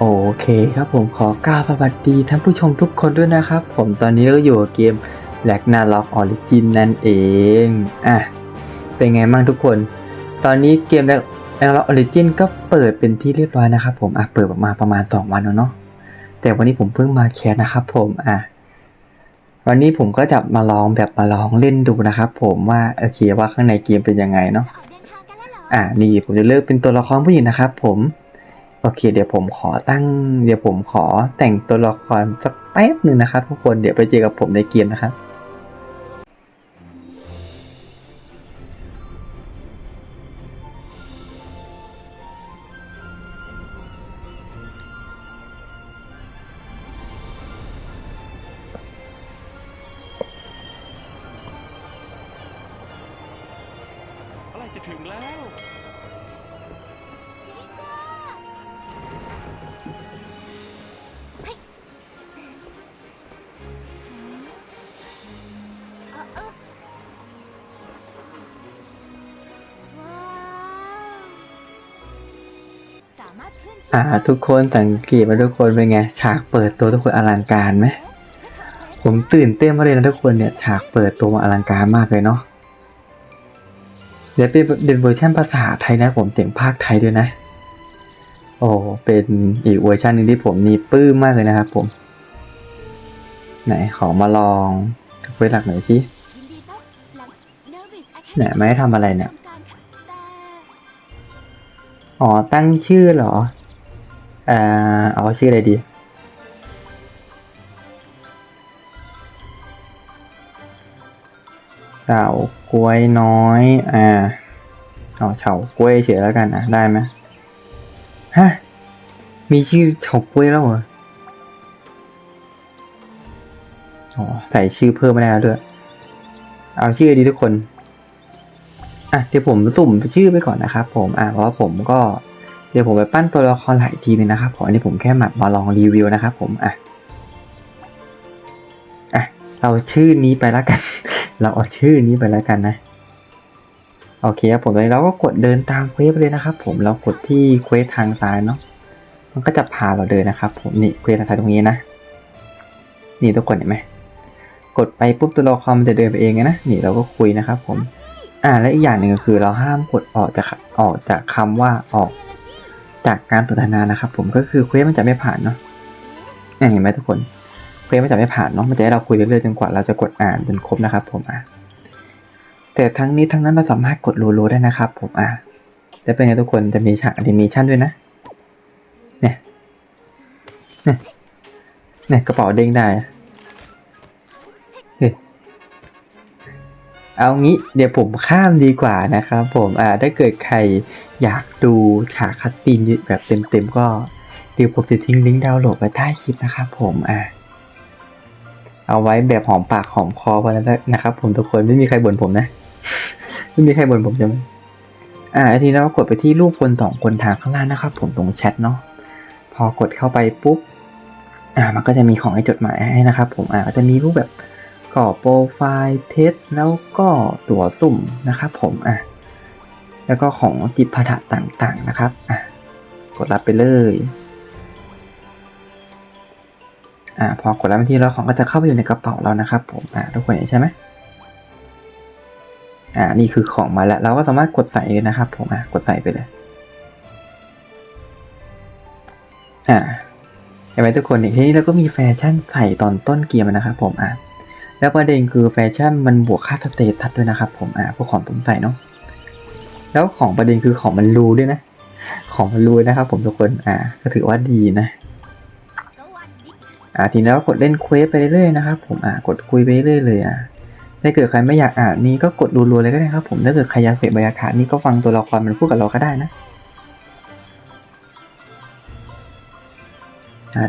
โอเคครับผมขอกล่าวสวัสดีท่านผู้ชมทุกคนด้วยนะครับ ผมตอนนี้ก็อยู่กับเกม l a g n a r o k Origin นั่นเองอะเป็นไงบ้างทุกคน ตอนนี้เกม l a g n a r o k Origin ก็เปิดเป็นที่เรียบร้อยนะครับผมอะเปิดมาประมาณ 2 วันแล้วเนาะแต่วันนี้ผมเพิ่งมาแคสนะครับผมอะวันนี้ผมก็จะมาลองแบบมาลองเล่นดูนะครับผมว่าโอเคว่าข้างในเกมเป็นยังไงเนาะอ่านี่ผมจะเลือกเป็นตัวละครผู้หญิงนะครับผม โอเค เดี๋ยวผมขอตั้ง เดี๋ยวผมขอแต่งตัวละครสักแป๊บหนึ่งนะครับทุกคนเดี๋ยวไปเจอกับผมในเกมนะครับอะไรจะถึงแล้ว อ่าทุกคนสังเกตมาทุกคนเป็นไง ฉากเปิดตัวทุกคนอลังการไหมผมตื่นเต้นมากเลยนะทุกคนเนี่ยฉากเปิดตัวมาอลังการมากเลยเนาะเดี๋ยวเป็นเวอร์ชันภาษาไทยนะผมเสียงภาคไทยด้วยนะ โอ้เป็นอีกเวอร์ชันหนึ่งที่ผมนี่ปลื้มมากเลยนะครับผม ไหนขอมาลองเวหลักหน่อยสิยินดีต้อนไม่ให้ทำอะไรเนี่ยอ๋อตั้งชื่อเหรอ อ่าเอาชื่ออะไรดี เฉากล้วยน้อย อ่า เอาเฉากล้วยเฉยแล้วกันอะได้ไหมฮะ มีชื่อเฉากล้วยแล้วเหรออ๋อใส่ชื่อเพิ่มไม่ได้แล้วด้วยเอาชื่อดีทุกคน อะเดี๋ยวผมสุ่มชื่อไปก่อนนะครับผม อะเพราะผมก็ ดี๋ยวผมไปปั้นตัวละครหลายทีนึงนะครับผมอันนี้ผมแค่มามาลองรีวิวนะครับผมอะอะเราชื่อนี้ไปแล้วกัน เราเอาชื่อนี้ไปแล้วกันนะโอเคครับผมตอนนี้เราก็กดเดินตามเควสไปเลยนะครับ ผมเรากดที่เควสทางซ้ายเนาะมันก็จะพาเราเดินนะครับ ผมนี่เควสทางซ้ายตรงนี้นะนี่ทุกคนเห็นไหมกดไปปุ๊บตัวละครมันจะเดินไปเองไงนะนี่เราก็คุยนะครับ ผม อ่าและอีกอย่างหนึ่งก็คือเราห้ามกดออกจากออกจากคำว่าออก จากการสนทนานะครับ ผมก็คือเควสมันจะไม่ผ่านเนาะเห็นไหมทุกคนเควสมันจะไม่ผ่านเนาะมันจะให้เราคุยเรื่อยๆจนกว่าเราจะกดอ่านจนครบนะครับ ผมอะแต่ทั้งนี้ทั้งนั้นเราสามารถกดรัวๆได้นะครับ ผมอะแล้วเป็นไงทุกคนจะมีฉากแอนิเมชันด้วยนะเนี่ยเนี่ยเนี่ยกระเป๋าเด้งได้ เอางี้เดี๋ยวผมข้ามดีกว่านะครับผมอ่าถ้าเกิดใครอยากดูฉากคัดซีนแบบเต็มๆก็ เดี๋ยวผมจะทิ้งลิงก์ดาวน์โหลดไว้ใต้คลิปนะครับผมอ่าเอาไว้แบบหอมปากหอมคอไปแล้วนะครับ ผมทุกคนไม่มีใครบ่นผมนะ ไม่มีใครบ่นผมจะไหมอ่าทีนี้เราก็กดไปที่รูปคนสองคนทางข้างล่างนะครับ ผมตรงแชทเนาะพอกดเข้าไปปุ๊บอ่ามันก็จะมีของให้จดหมายให้นะครับ ผมอ่าก็จะมีรูปแบบ ก่อโปรไฟล์เทสแล้วก็ตั๋วสุ่มนะครับผมอะแล้วก็ของจิตพถะต่างๆนะครับอะกดรับไปเลยอะพอกดรับไปที่แล้วของก็จะเข้าไปอยู่ในกระเป๋าเรานะครับผมอะทุกคนเห็นใช่ไหมอ่านี่คือของมาแล้ว เราก็สามารถกดใส่เลยนะครับผมอะกดใส่ไปเลยอ่าเห็นไหมทุกคนทีนี้เราก็มีแฟชั่นใส่ตอนต้นเกมนะครับผมอะ แล้วประเด็นคือแฟชั่นมันบวกค่าสเตตัสด้วยนะครับผมอ่าพวกของผมใส่เนาะแล้วของประเด็นคือของมันรูด้วยนะ ของมันรูนะครับผมทุกคนอ่าก็ถือว่าดีนะอ่าทีนี้เรากดเล่นเควสไปเรื่อยๆนะครับผมอ่ากดคุยไปเรื่อยเลยอะถ้าเกิดใครไม่อยากอ่านนี่ก็กดรัวๆเลยก็ได้ครับผมถ้าเกิดใครอยากเสพบรรยากาศนี่ก็ฟังตัวละครมันพูดกับเราก็ได้นะ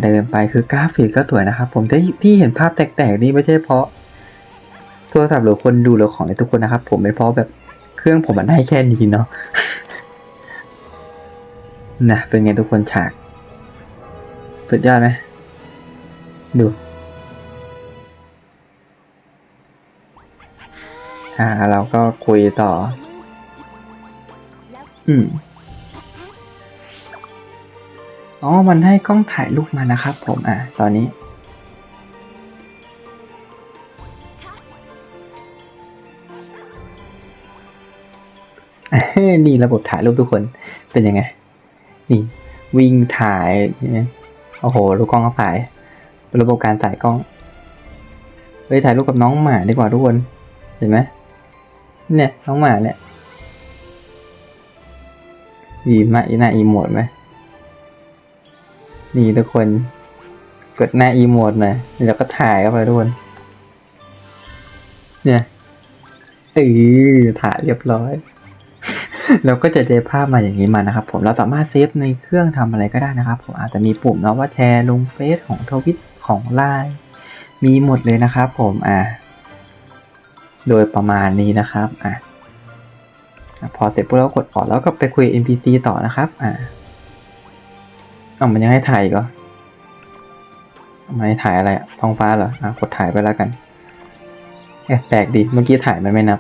เดินไปคือกราฟิกก็สวยนะครับผมที่ที่เห็นภาพแตกๆนี่ไม่ใช่เพราะโทรศัพท์หรือคนดูหรือของในทุกคนนะครับ ผมไม่เพราะแบบเครื่องผมมันได้แค่นี้เนาะนะเป็นไงทุกคนฉากสุดยอดไหมดูอ่าเราก็คุยต่อ อืม อ๋อ มันให้กล้องถ่ายรูปมานะครับผมอะตอนนี้ นี่ระบบถ่ายรูปทุกคนเป็นยังไง นี่ วิ่งถ่าย โอ้โห ลูกกล้องก็ถ่าย ระบบการถ่ายกล้องไปถ่ายรูปกับน้องหมาดีกว่าทุกคน เห็นไหมเนี่ย น้องหมาเนี่ยดีมากอีหน้าอีโมดไหม นี่ทุกคน กดหน้าอีโมดหน่อยแล้วก็ถ่ายเข้าไปทุกคน เนี่ยเออถ่ายเรียบร้อย เราก็จะได้ภาพมาอย่างนี้มานะครับ ผมเราสามารถเซฟในเครื่องทำอะไรก็ได้นะครับ ผมอาจจะมีปุ่มเนาะว่าแชร์ลงเฟซของทวิตของไลน์มีหมดเลยนะครับ ผมอ่าโดยประมาณนี้นะครับอะพอเสร็จปุ๊บเรากดออกแล้วก็ไปคุย NPC ต่อนะครับอ่า อ้ามันยังให้ถ่ายอีก็ไม่ถ่ายอะไรอะท้องฟ้าเหรออะกดถ่ายไปแล้วกันเอ๊ะแปลกดีเมื่อกี้ถ่ายมันไม่นับ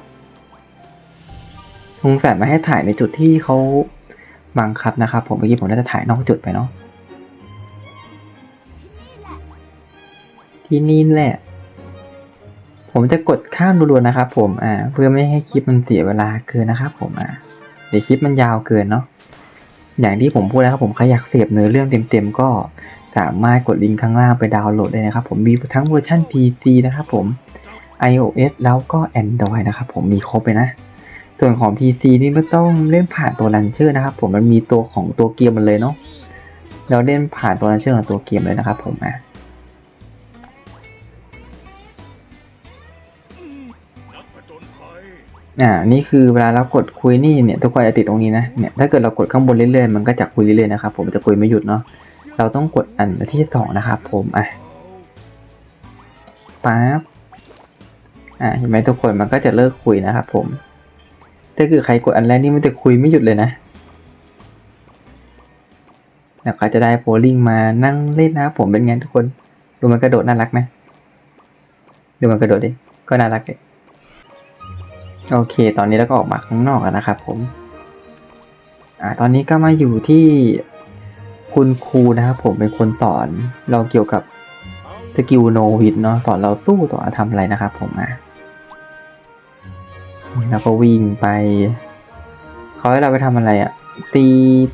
สงสัยมาให้ถ่ายในจุดที่เขาบังคับนะครับ ผมเมื่อกี้ผมน่าจะถ่ายนอกจุดไปเนาะที่นี่แหละ ผมจะกดข้ามรัวๆนะครับ ผมอ่า เพื่อไม่ให้คลิปมันเสียเวลาเกินนะครับ ผมอ่าเดี๋ยวคลิปมันยาวเกินเนาะ อย่างที่ผมพูดแล้วครับผมใครอยากเสพเนื้อเรื่องเต็มๆก็สามารถกดลิงก์ข้างล่างไปดาวน์โหลดได้นะครับ ผมมีทั้งเวอร์ชัน PC นะครับผม iOS แล้วก็ Android นะครับผมมีครบเลยนะ ส่วนของ PC นี่ไม่ต้องเล่นผ่านตัวลันเชอร์นะครับผมมันมีตัวของตัวเกมมันเลยเนาะเราเล่นผ่านตัวลันเชอร์ของตัวเกมเลยนะครับผมอะ อ่า นี่คือเวลาเรากดคุยนี่เนี่ยทุกคนจะติดตรงนี้นะ เนี่ย ถ้าเกิดเรากดข้างบนเรื่อยๆ มันก็จะคุยเรื่อยๆนะครับ ผมจะคุยไม่หยุดเนาะ เราต้องกดอันที่สองนะครับผม อะปั๊บ อ่า เห็นไหมทุกคนมันก็จะเลิกคุยนะครับผม ถ้าเกิดใครกดอันแรกนี่มันจะคุยไม่หยุดเลยนะแล้วก็จะได้โพลิงมานั่งเล่นนะครับผมเป็นไงทุกคน ดูมันกระโดดน่ารักไหมดูมันกระโดดดิ ก็น่ารักเลย โอเค ตอนนี้เราก็ออกมาข้างนอกแล้วนะครับผม อ่า ตอนนี้ก็มาอยู่ที่คุณครูนะครับผมเป็นคนสอนเราเกี่ยวกับสกิลโนวิดเนาะสอนเราตู้ต่อทำอะไรนะครับผมอะแล้วก็วิ่งไปเขาให้เราไปทำอะไรอะ่ะ ตี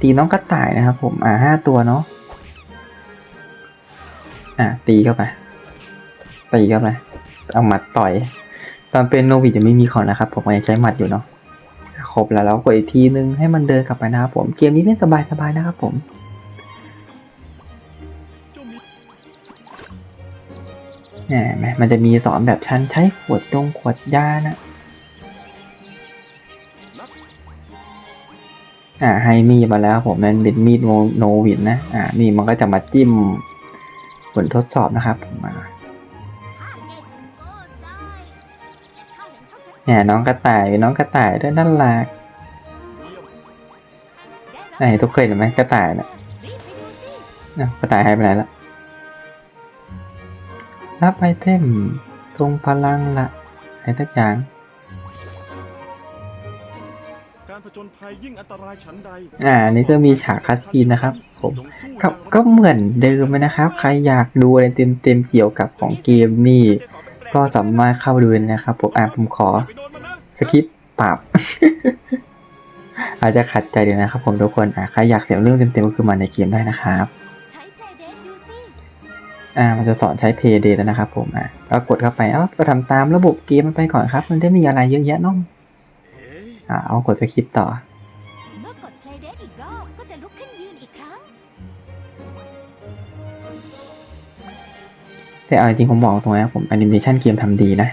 ตีน้องกระต่ายนะครับผมอ่าห้าตัวเนาะอะตีเข้าไปตีเข้าไปเอาหมัดต่อย ตอนเป็นโนวิจะไม่มีของนะครับ ผมยังใช้หมัดอยู่เนาะครบแล้วแล้วกดอีกทีนึงให้มันเดินกลับไปนะครับผมเกมนี้เล่นสบายๆนะครับผมเจ้ามิตรแหมมันจะมีสอนแบบชั้นใช้ขวดตรงขวดยานะอ่าให้มีดมาแล้วผมมันเป็นมีดโนวิดนะอ่านี่มันก็จะมาจิ้มผลทดสอบนะครับผมมา เนี่ยน้องกระต่ายน้องกระต่ายด้วยด้านหลักเยี่ยมได้ไหนทุกเคยเห็นไหมกระต่ายนะรีบไปดูสิอะกระต่ายหายไปไหนละรับไอเทมตรงพลังละอะไรสักอย่างการผจญภัยยิ่งอันตรายฉันใดอ่านนี่ก็มีฉากคัดซีนนะครับผมก็ก็เหมือนเดิมนะครับ ใครอยากดูอะไรเต็มๆเกี่ยวกับของเกมนี่ ก็สามารถเข้าดูนะครับผมอ่าผมขอสคริปต์ปรับอาจจะขัดใจเดียวนะครับผมทุกคนอ่าใครอยากเสียเรื่องเต็มๆก็คือมาในเกมได้นะครับอ่ามันจะสอนใช้เพย์เดแล้วนะครับผมอะก็กดเข้าไปเอ้าก็ทำตามระบบเกมมันไปก่อนครับ มันได้มีอะไรเยอะแยะน้องอ่าเอากดสคริปต่อ แต่เอาจริงผมบอกตรงนี้ผมแอนิเมชันเกมทำดีนะ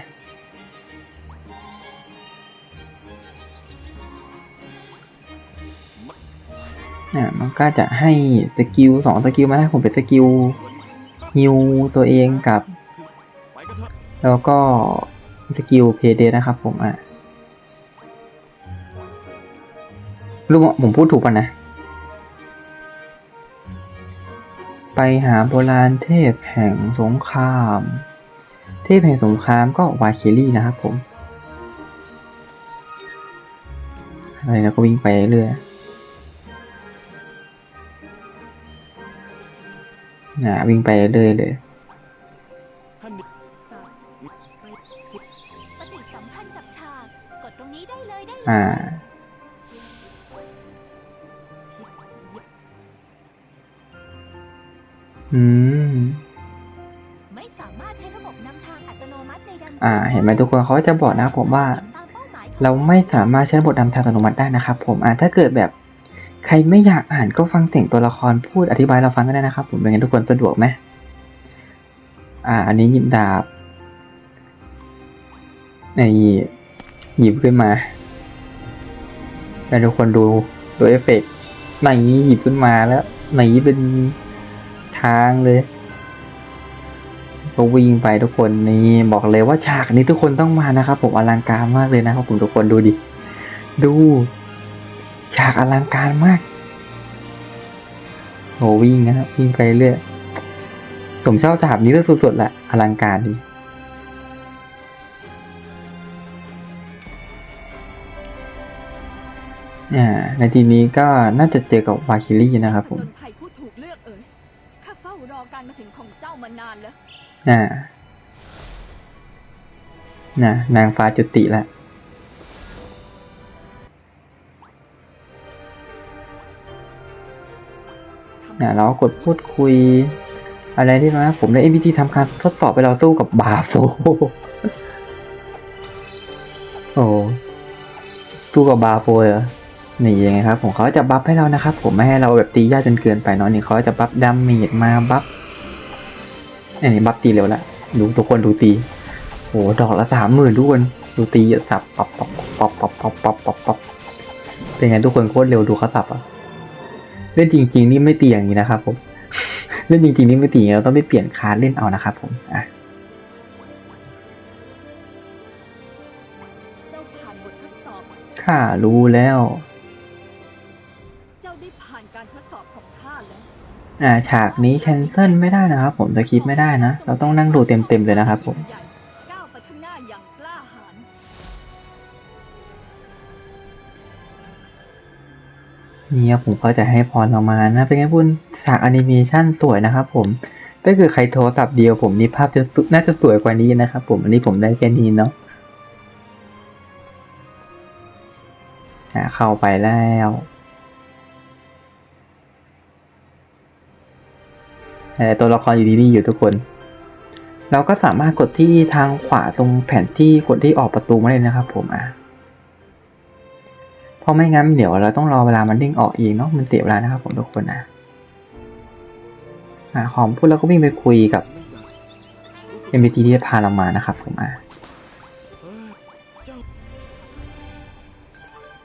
อ่ามันก็จะให้สกิลสองสกิลมาให้ผมเป็นสกิลฮิวตัวเองกับ แล้วก็สกิลเพเดนะครับผมอะรู้ผมพูดถูกป่ะนะ ไปหาโบราณเทพแห่งสงคราม เทพแห่งสงครามก็วาเคลี่นะครับผมอะไรนะก็วิ่งไปเรื่อยอ่าวิ่งไปเรื่อยเลยท่า อ่าอืม ไม่สามารถใช้ระบบนำทางอัตโนมัติในดันอ่า เห็นไหมทุกคนเขาจะบอกนะครับผมว่าตามเป้าหมายของเราไม่สามารถใช้ระบบนำทางอัตโนมัติได้นะครับ ผมอ่าถ้าเกิดแบบ ใครไม่อยากอ่านก็ฟังเสียงตัวละครพูดอธิบายเราฟังก็ได้นะครับ ผมเป็นไงทุกคนสะดวกไหมอ่า อันนี้หยิบดาบนี่หยิบขึ้นมาให้ทุกคนดูดูเอฟเฟกต์ไหนหยิบขึ้นมาแล้วไหนเป็น ทางเลย ก็วิ่งไปทุกคนนี่บอกเลยว่าฉากนี้ทุกคนต้องมานะครับ ผมอลังการมากเลยนะครับผมทุกคนดูดิ ดู ฉากอลังการมากโหวิ่งนะครับวิ่งไปเรื่อยผมชอบฉากนี้สุดๆแหละอลังการดีอ่าในทีนี้ก็น่าจะเจอกับวาคิลี่นะครับผม การมาถึงของเจ้ามานานแล้วอ่าน่ะนางฟ้าจุติแล้วทำอ่าเรากดพูดคุย อะไรที่นะผมได้ MPT ทำการทดสอบไปเราสู้กับบาโฟโอ้สู้กับบาโฟเหรอนี่ยังไงครับผมเขาจะบัฟให้เรานะครับ ผมไม่ให้เราแบบตียากจนเกินไปเนาะนี่เขาจะบัฟดาเมจมาบัฟ อันนี้บัฟตีเร็วละดูทุกคนดูตีโอ้ดอกละสามหมื่นทุกคนดูตีอะสับปับปับปับปับปับปับปับปับเป็นไงทุกคนโคตรเร็วดูเขาสับอะเล่นจริง ๆ นี่ไม่ตีอย่างนี้นะครับผมเล่นจริงๆนี่ไม่ตีอย่างนี้เราต้องไปเปลี่ยนคาร์ดเล่นเอานะครับผมอะเจ้าผ่านบททดสอบข้ารู้แล้ว อ่าฉากนี้แคนเซิลไม่ได้นะครับผมสคริปไม่ได้นะ เราต้องนั่งดูเต็มๆเลยนะครับผมนี่ครับผมก็จะให้พรเรามานะเป็นไงคุณฉากแอนิเมชันสวยนะครับผมถ้าเกิดใครโทรศัพท์เดียวผมนี่ภาพจะน่าจะสวยกว่านี้นะครับผมอันนี้ผมได้แค่นี้เนาะอ่าเข้าไปแล้ว ต่ตัวละครอยู่ที่นี่อยู่ทุกคน เราก็สามารถกดที่ทางขวาตรงแผนที่กดที่ออกประตูมาเลยนะครับ ผมอะเพราะไม่งั้นเดี๋ยวเราต้องรอเวลามันเด้งออกเองเนาะมันเสียเวลานะครับ ผมทุกคนนะอะหอมพูดแล้วก็วิ่งไปคุยกับ MBT ที่พาเรามานะครับ ผมอะ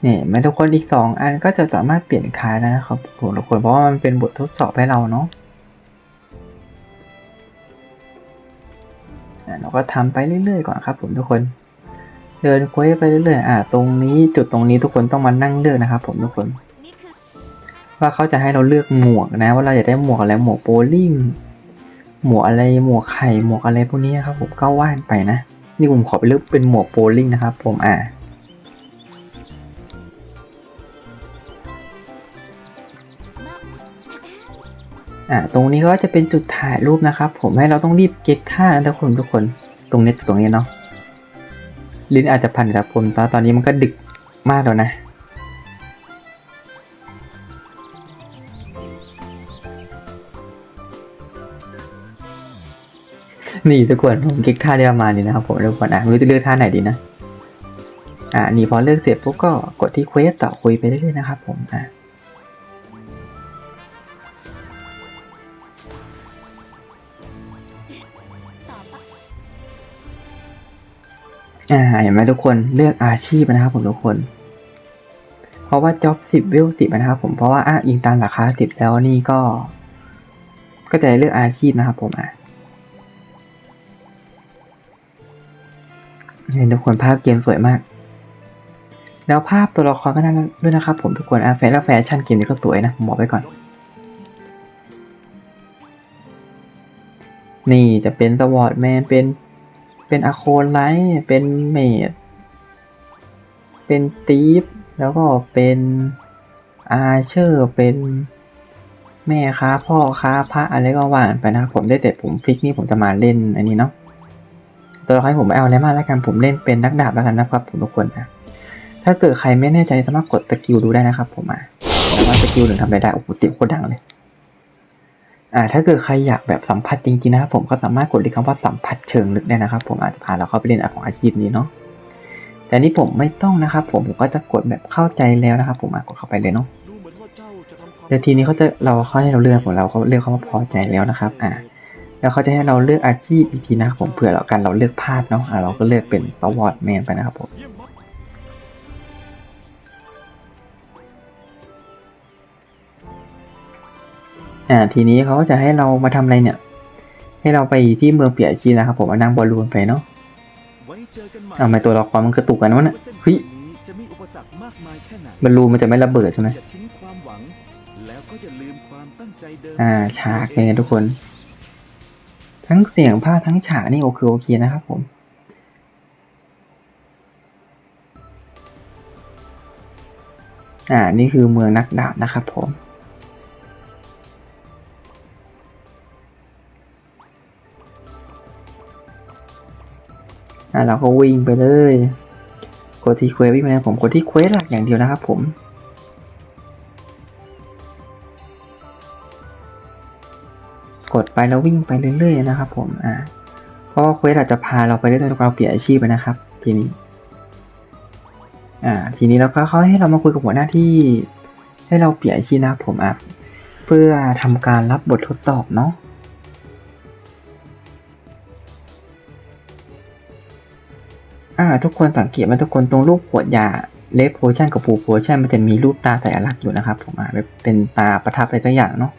เนี่ยแม้ทุกคนอีกสองอันก็จะสามารถเปลี่ยนคลายได้นะครับผมทุกคนเพราะว่ามันเป็นบททดสอบให้เราเนาะ เราก็ทำไปเรื่อยๆก่อนครับ ผมทุกคน เดินเควสไปเรื่อยๆอ่าตรงนี้จุดตรงนี้ทุกคนต้องมานั่งเลือกนะครับ ผมทุกคน ว่าเขาจะให้เราเลือกหมวกนะ ว่าเราอยากได้หมวกอะไรหมวกโบลิ่งหมวกอะไรหมวกไข่หมวกอะไรพวกนี้ครับผมก็ว่านไปนะ นี่ผมขอไปเลือกเป็นหมวกโบลิ่งนะครับ ผมอ่า อ่าตรงนี้ก็จะเป็นจุดถ่ายรูปนะครับ ผมให้เราต้องรีบเก็บท่านะทุกคนทุกคน ตรงนี้ตรงนี้เนาะลิ้นอาจจะพันกับผมตอนตอนนี้มันก็ดึกมากแล้วนะนี่ทุกคนผมคลิกท่าได้ประมาณนี้นะครับผมทุกคนอะไม่รู้จะเลือกท่าไหนดีนะ อ่านี่พอเลือกเสร็จปุ๊บก็กดที่เควสต่อคุยไปเรื่อยๆนะครับผมอะ อ่าเห็นไหมทุกคนเลือกอาชีพนะครับผมทุกคน เพราะว่าจ็อบสิบวิวสิบนะครับผมเพราะว่าอ้างอิงตามราคาสิบแล้วนี่ก็ ก็จะเลือกอาชีพนะครับผมอะเห็นทุกคนภาพเกมสวยมาก แล้วภาพตัวละครก็น่าด้วยนะครับผมทุกคนอะแฟนและแฟชั่นเกมนี้ก็สวยนะผมบอกไว้ก่อน นี่จะเป็นสวอตแมนเป็น เป็นอะโคนไลท์เป็นเมดเป็นตีฟแล้วก็เป็นอาเชอร์เป็นแม่ค้าพ่อค้าพระอะไรก็ว่านไปนะครับผมได้แต่ผมฟิกนี่ผมจะมาเล่นอันนี้เนาะตัวละครผมไม่เอาอะไรมากแล้วกันผมเล่นเป็นนักดาบแล้วกันนะครับผมทุกคนนะถ้าเกิดใครไม่แน่ใจสามารถกดสกิลดูได้นะครับผมอะว่าสกิลหนึ่งทำอะไรได้โอ้โหเสียโคตรดังเลย อ่าถ้าเกิดใครอยากแบบสัมผัสจริงๆนะครับผมก็สามารถกดลิงก์คำว่าสัมผัสเชิงลึกได้นะครับ ผมอาจจะพาเราเข้าไปเล่นของอาชีพนี้เนาะแต่นี่ผมไม่ต้องนะครับ ผมผมก็จะกดแบบเข้าใจแล้วนะครับ ผมกดเข้าไปเลยเนาะดูเหมือนว่ทีนี้เขาจะเราเขาให้เราเลือกผมเราเขาเลือกเขาว่าพอใจแล้วนะครับ อ่าแล้วเขาจะให้เราเลือกอาชีพอีกทีนะครับผมเผื่อเรากันเราเลือกพลาดเนาะอ่าเราก็เลือกเป็นตวอร์ดแมนไปนะครับผม อ่าทีนี้เขาก็จะให้เรามาทำอะไรเนี่ย ให้เราไปที่เมืองเปียชีนะครับผมเอานั่งบอลลูนไปเนาะไว้เจอกันใหม่อ่าไม่ตัวละครมันกระตุกกันวะเนี่ยว่าส้นเฮ้ยทางนี้จะมีอุปสรรคมากมายแค่ไหนบอลลูนมันจะไม่ระเบิดใช่ไหมอย่าทิ้งความหวังแล้วก็อย่าลืมความตั้งใจเดิมอ่าฉากเป็นไงทุกคน ทั้งเสียงภาคทั้งฉากนี่โอเคโอเคนะครับผมอ่า นี่คือเมืองนักดาบนะครับผม อ่าเราก็วิ่งไปเลย กดที่เควสวิ่งไปเลยผม กดที่เควสหลักอย่างเดียวนะครับผมกดไปแล้ววิ่งไปเรื่อยๆนะครับผมอ่าเพราะว่าเควสอาจจะพาเราไปเรื่อยๆเราเปลี่ยนอาชีพไปนะครับ ทีนี้อ่าทีนี้เราก็เขาให้เรามาคุยกับหัวหน้าที่ ให้เราเปลี่ยนอาชีพนะครับผมอะเพื่อทำการรับบททดสอบเนาะ อ่า ทุกคนสังเกตไหมทุกคนตรงรูปขวดยาเลฟโพชั่นกับฟูโพชั่นมันจะมีรูปตาสัญลักษณ์อยู่นะครับ ผมอะเป็นตาประทับอะไรสักอย่างเนาะ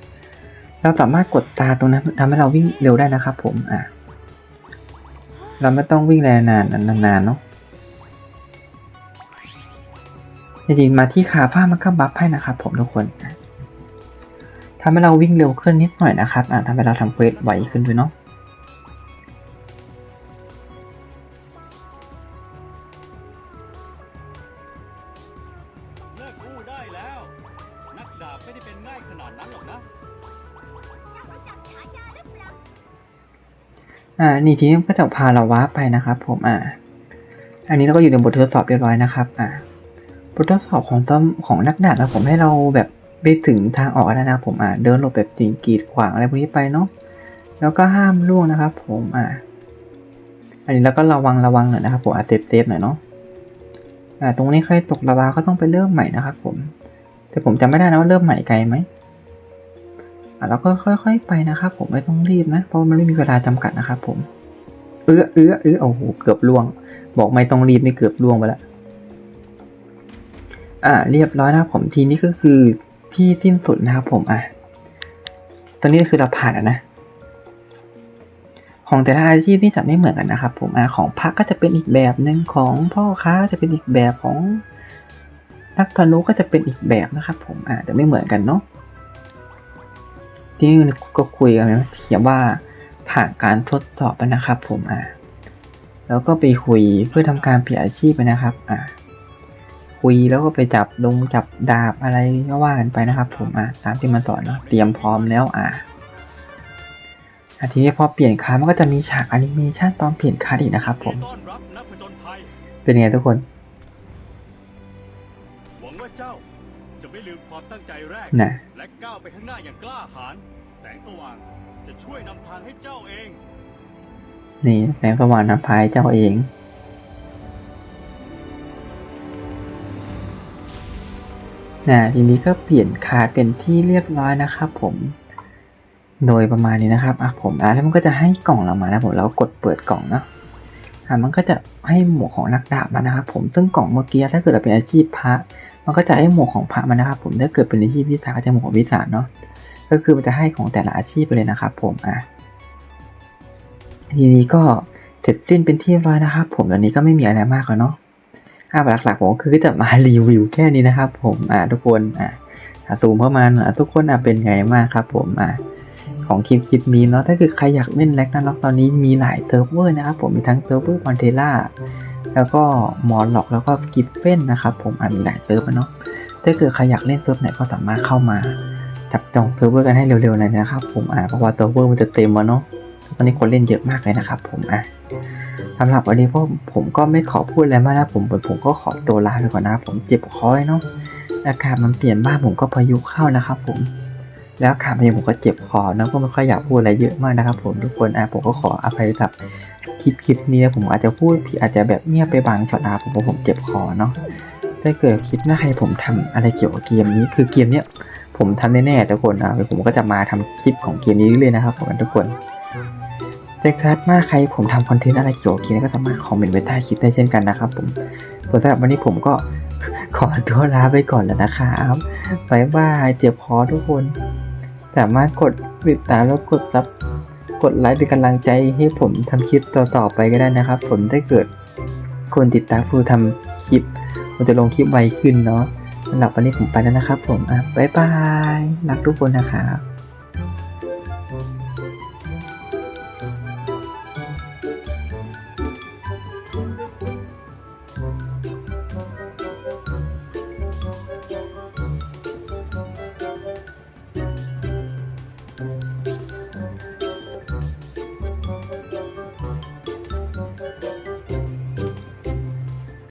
เราสามารถกดตาตรงนั้นทำให้เราวิ่งเร็วได้นะครับ ผมอะเราไม่ต้องวิ่งแรงนานนานๆเนาะจริงๆมาที่ขาฟ้ามันก็บัฟให้นะครับ ผมทุกคนอะทำให้เราวิ่งเร็วขึ้นนิดหน่อยนะครับอะทำให้เราทำเควสไวขึ้นด้วยเนาะาบไม่ได้เป็นง่ายขนาดนั้นหรอกนะอ่านี่ทีนี้ก็จะพาเราว้าร์ปไปนะครับ ผมอ่า อันนี้เราก็อยู่ในบททดสอบเรียบร้อยนะครับ อ่าบททดสอบของต้อมของนักดาบนะผมให้เราแบบไปถึงทางออกแล้วนะครับผมอ่าเดินหลบแบบสิ่งกีดขวางอะไรพวกนี้ไปเนาะแล้วก็ห้ามล่วงนะครับ ผมอ่าอันนี้เราก็ระวังระวังหน่อยนะครับผมอ่าเซฟเซฟหน่อยเนาะอ่าตรงนี้ใครตกระวาก็ต้องไปเริ่มใหม่นะครับ ผม แต่ผมจำไม่ได้นะว่าเริ่มใหม่ไกลไหมอะแล้วก็ค่อย ๆ ไปนะครับ ผมไม่ต้องรีบนะเพราะมันไม่มีเวลาจำกัดนะครับผม เอื้อเอื้อเอื้อโอ้โหเกือบล่วง บอกไม่ต้องรีบนี่เกือบล่วงไปล้วอ่าเรียบร้อยนะครับผมทีนี้ก็คือที่สิ้นสุดนะครับผมอะตอนนี้คือเราผ่านแล้วนะ ของแต่ละอาชีพนี่จะไม่เหมือนกันนะครับผมอะของพระก็จะเป็นอีกแบบหนึ่งของพ่อค้าจะเป็นอีกแบบของ นักธนูก็จะเป็นอีกแบบนะครับผมอะแต่ไม่เหมือนกันเนาะที่นี่ก็คุยกันนะเขียนว่าผ่านการทดสอบไปนะครับผมอ่าแล้วก็ไปคุยเพื่อทำการเปลี่ยนอาชีพไปนะครับอ่าคุยแล้วก็ไปจับลงจับดาบอะไรก็ว่ากันไปนะครับ ผมอ่าตามที่มันสอนเนาะเตรียมพร้อมแล้วอ่าอะทีนี้พอเปลี่ยนคาร์มันก็จะมีฉากแอนิเมชันตอนเปลี่ยนคาร์ดอีกนะครับผมต้อนรับนักผจญภัยเป็นไงทุกคน งใจแรกนะและก้าวไปข้างหน้าอย่างกล้าหาญแสงสว่างจะช่วยนำทางให้เจ้าเอง นี่แสงสว่างนำพายเจ้าเอง นะทีนี้ก็เปลี่ยนคาร์ดเป็นที่เรียบร้อยนะครับผม โดยประมาณนี้นะครับอะผมอะแล้วมันก็จะให้กล่องเรามานะผมแล้วก็กดเปิดกล่องเนาะอะมันก็จะให้หมวกของนักดาบมานะครับผมซึ่งกล่องเมื่อกี้ถ้าเกิดเราเป็นอาชีพพระ มันก็จะให้หมวกของพระมานนะครับผมถ้าเกิดเป็นอาชีพวิสาก็จะหมวกของวิสาเนาะก็คือมันจะให้ของแต่ละอาชีพไปเลยนะครับ ผมอะทีนี้ก็เสร็จสิ้นเป็นที่เรียบร้อยนะครับ ผมตอนนี้ก็ไม่มีอะไรมากแล้วเนาะอ่าหลักๆผมก็คือจะมารีวิวแค่นี้นะครับผมอ่าทุกคนอ่าซูมเข้ามาอ่าทุกคนอะเป็นไงมากครับ ผมอ่าของทีมคิดมีเนาะถ้าคือใครอยากเล่นแร็กนาล็อกตอนนี้มีหลายเซิร์ฟเวอร์นะครับผมมีทั้งเซิร์ฟเวอร์มอนเทล่า แล้วก็มอนล็อกแล้วก็กิฟเฟนนะครับผมอ่ามีหลายเซิร์ฟอะเนาะถ้าเกิดใครอยากเล่นเซิร์ฟไหนก็สามารถเข้ามาจับจองเซิร์ฟเวอร์กันให้เร็วๆหน่อยนะครับผมอ่าเพราะว่าเซิร์ฟเวอร์มันจะเต็มแล้วเนาะตอนนี้คนเล่นเยอะมากเลยนะครับผมอะสำหรับวันนี้พวกผมก็ไม่ขอพูดอะไรมากนะผมผมก็ขอตัวลาไปก่อนนะครับผมเจ็บคอเนาะอากาศมันเปลี่ยนบ้านผมก็พายุเข้านะครับผมแล้วอากาศมันผมก็เจ็บคอนะก็ไม่ค่อยอยากพูดอะไรเยอะมากนะครับผมทุกคนอะผมก็ขออภัยกับ คลิปคลิปนี้ผมอาจจะพูดผิดอาจจะแบบเงียบไปบางช็อตนะผมเพราะผมเจ็บคอเนาะถ้าเกิดคลิปหน้าใครผมทำอะไรเกี่ยวกับเกมนี้คือเกมเนี้ยผมทำแน่ๆทุกคนอะผมก็จะมาทำคลิปของเกมนี้เรื่อยๆนะครับผมทุกคนแต่ครัดมาใครผมทำคอนเทนต์อะไรเกี่ยวกับเกมก็สามารถคอมเมนต์ไว้ใต้คลิปได้เช่นกันนะครับผมส่วนสำหรับวันนี้ผมก็ขอตัวลาไปก่อนแล้วนะครับบายบายเจ็บคอทุกคน สามารถกดติดตามแล้วกดซับ กดไลค์เป็นกำลังใจให้ผมทำคลิปต่อๆไปก็ได้นะครับ ผมถ้าเกิดคนติดตามฟูทำคลิปผมจะลงคลิปไวขึ้นเนาะสำหรับวันนี้ผมไปแล้วนะครับผมอะบ๊ายบาย รักทุกคนนะครับ